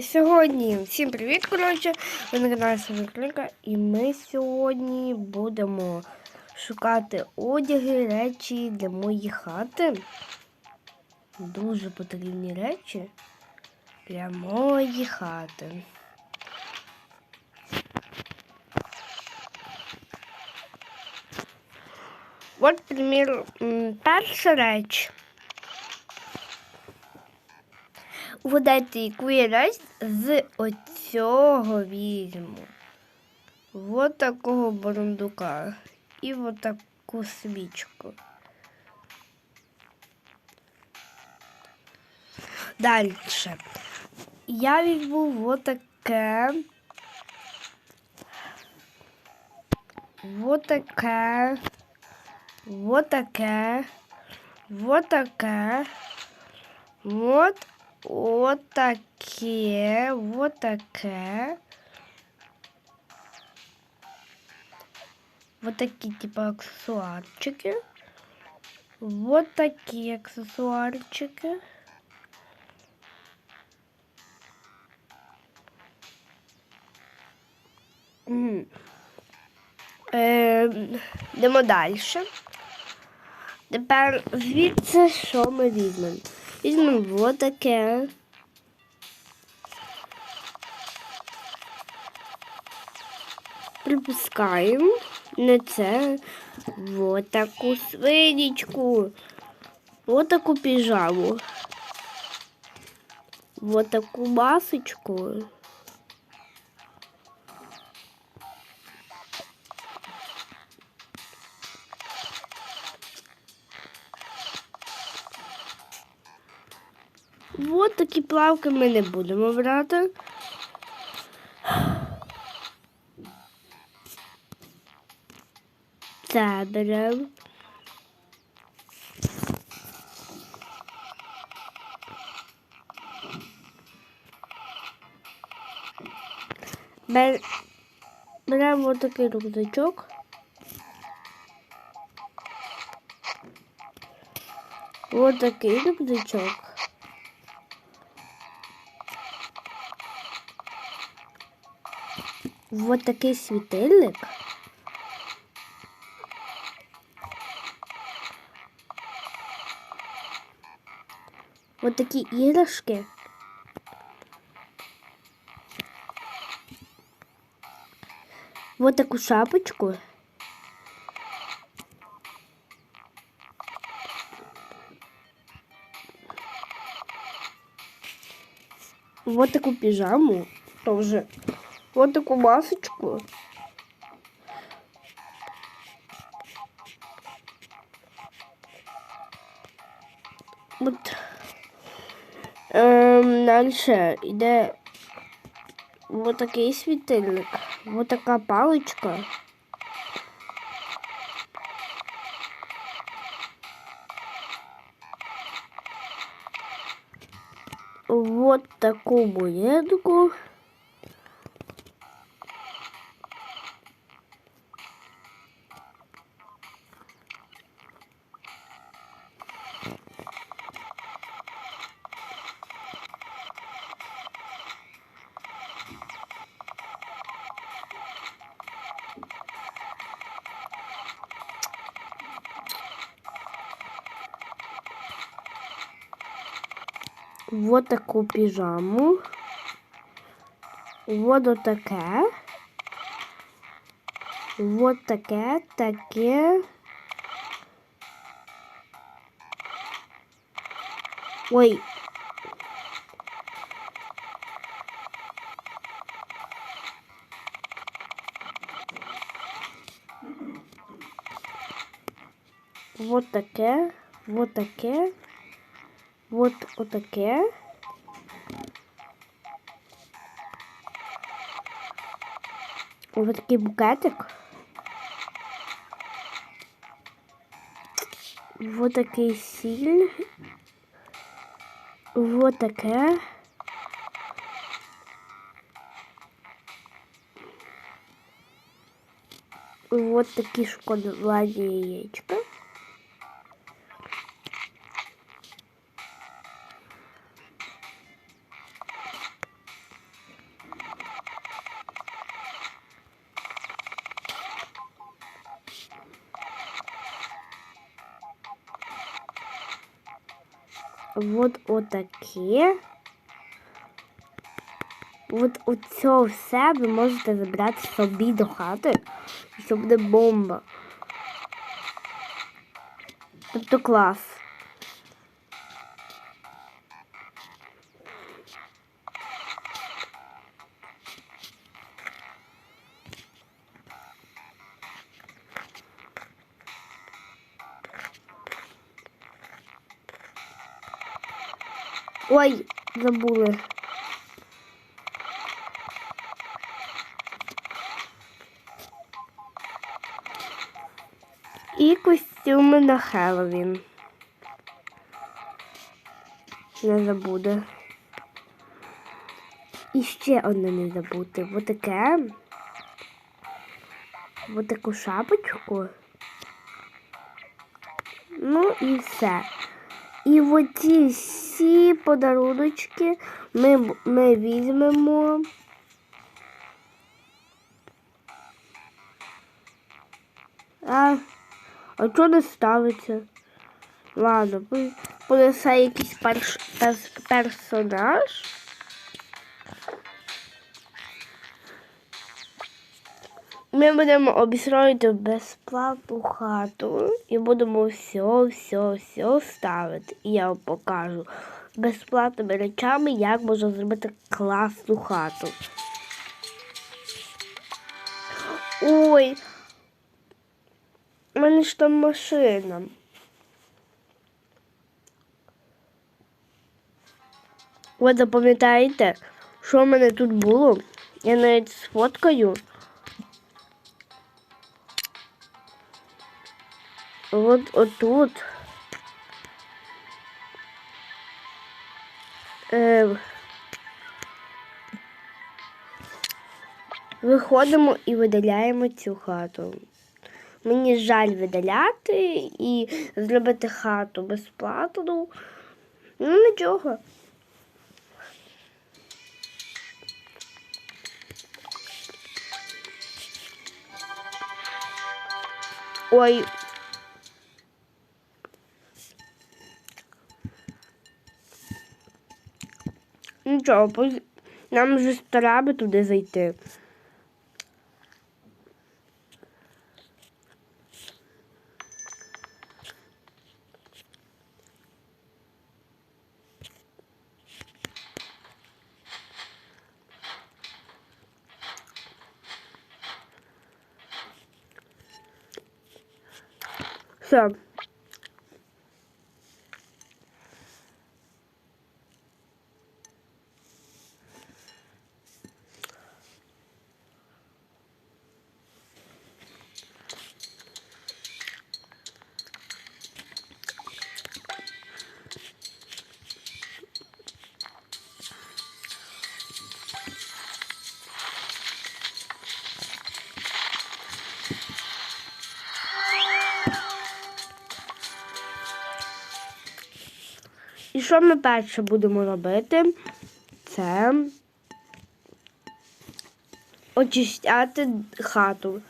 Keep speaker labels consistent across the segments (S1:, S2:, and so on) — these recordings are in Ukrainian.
S1: Сьогодні всім привіт, коротше. Ви на каналі Саверклика. І ми сьогодні будемо шукати одяги, речі для моєї хати. Дуже потрібні речі для моєї хати. От, примір, перша реч. Вгадайте, яку я речь з оцього візьму. Вот такого бурундука. І вот таку свічку. Дальше. Я візьму вот таке. Вот таке. Вот таке. Вот таке. Вот вот таке, вот такие типа аксессуарчики. Вот такие аксессуарчики. М. Ем, Йдемо далі. Тепер звідси що ми візьмемо? Візьмемо вот таке. Припускаємо на це вот таку свинічку. Вот таку піжаму. Вот таку масочку. Такі плавки ми не будемо брати. Це беремо. Беремо ось такий рюкзачок. Ось такий рюкзачок. Вот такий світильник. Вот такі іграшки. Вот таку шапочку. Вот таку пижаму тоже. Вот такую масочку. Вот. Ем, дальше йде вот такий світильник. Вот така паличка. Вот таку монетку. Вот таку піжаму. Вот отаке. Вот таке, таке. Ой. Вот таке, вот таке Вот отаке. Ось такий букетик. Вот такий сіль. Вот таке. Вот такі шоколадні яєчка. От отаке. От оце все ви можете забрати собі до хати. І це буде бомба. Тобто клас. Ой, забули. І костюми на Хеллоуін. Не забуде. І ще одне не забути. Ось таке. Ось таку шапочку. Ну і все. І оці всі подаруночки ми, ми візьмемо. А, а чого не ставиться? Ладно, понесе якийсь перш, перс, персонаж. Ми будемо обістроїти безплатну хату і будемо все, все, все ставити. І я вам покажу безплатними речами, як можна зробити класну хату. Ой, у мене ж там машина. Ви запам'ятаєте, що в мене тут було? Я навіть сфоткаю. От отут. Е, виходимо і видаляємо цю хату. Мені жаль видаляти і зробити хату безплатну. Ну нічого. Ой, Нічого, нам вже треба туди зайти. Все. І що ми перше будемо робити? Це очищати хату.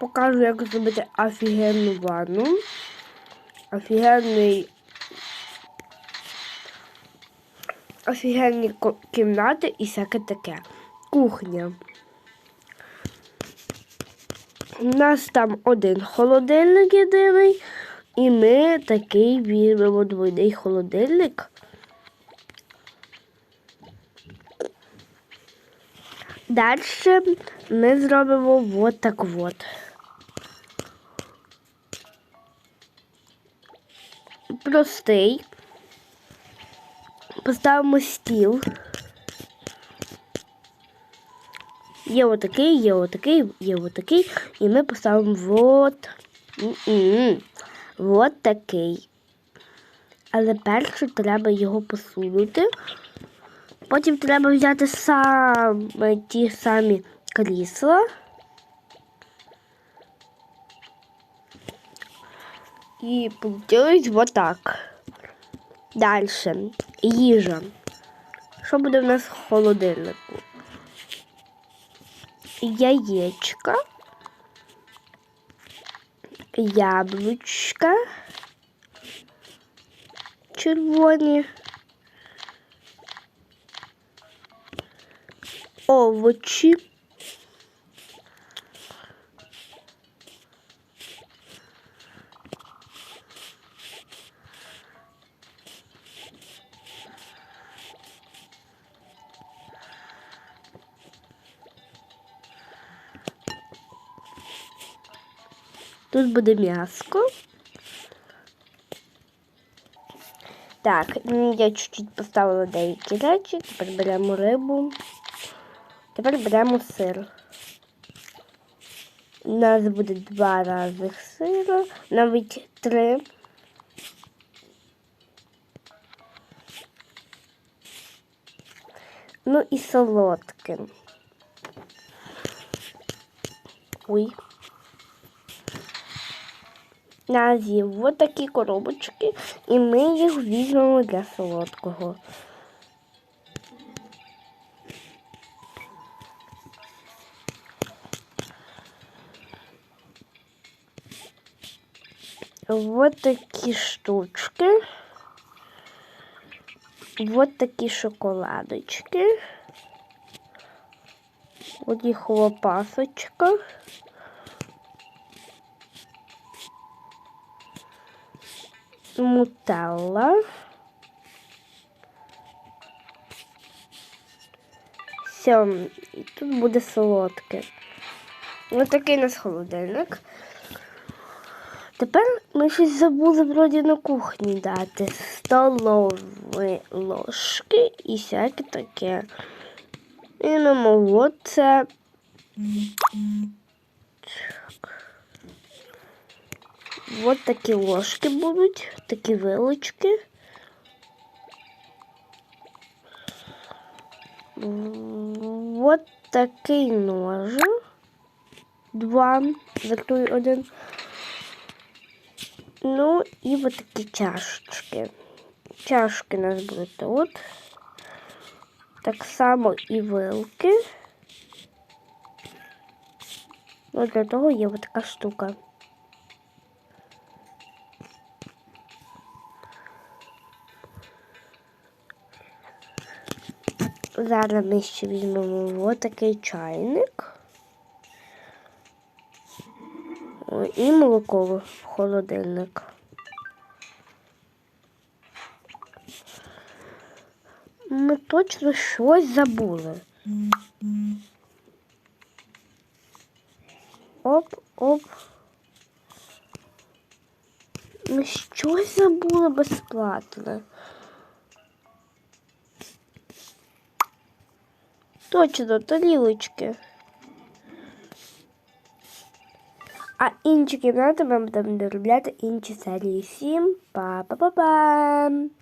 S1: Покажу, як зробити офігенну ванну. Офігенний. Офігенні кімнати і всяке таке. Кухня. У нас там один холодильник єдиний, і ми такий візьмемо двойний холодильник. Далі ми зробимо от так от. Простий. Поставимо стіл. Є отакий, є отакий, є отакий. І ми поставимо от. М-м. От такий. Але перше треба його посунути. Потім треба взяти саме ті самі крісла. І получилось вот так. Далі. Їжа. Що буде в нас в холодильнику? яєчка, яблучка червоні, овочі. Тут буде м'яско. Так, я чуть-чуть поставила деякі речі. Тепер беремо рибу. Тепер беремо сир. У нас буде два рази сиру, навіть три. Ну і солодке. Ой. Є ось такі коробочки, і ми їх візьмемо для солодкого. Вот такі штучки. Вот такі шоколадочки. Вот їх лопасочка. Нутелла. Все, і тут буде солодке. Ось такий у нас холодильник. Тепер ми щось забули вроді на кухні дати. Столові ложки і всяке таке. І на молодце. Вот такі ложки будуть, такі вилочки. Вот такий ножик. Два, закрою один. Ну і вот такі чашечки. Чашки у нас будуть тут. Так само і вилки. Ось для того є вот така штука. Зараз ми ще візьмемо ось такий чайник. І молоко в холодильник. Ми точно щось забули. Оп, оп. Ми щось забули безплатне. Точно, тарілочки. А інші кімнати ми будемо доробляти інші серії. Всім па-па-па-пам!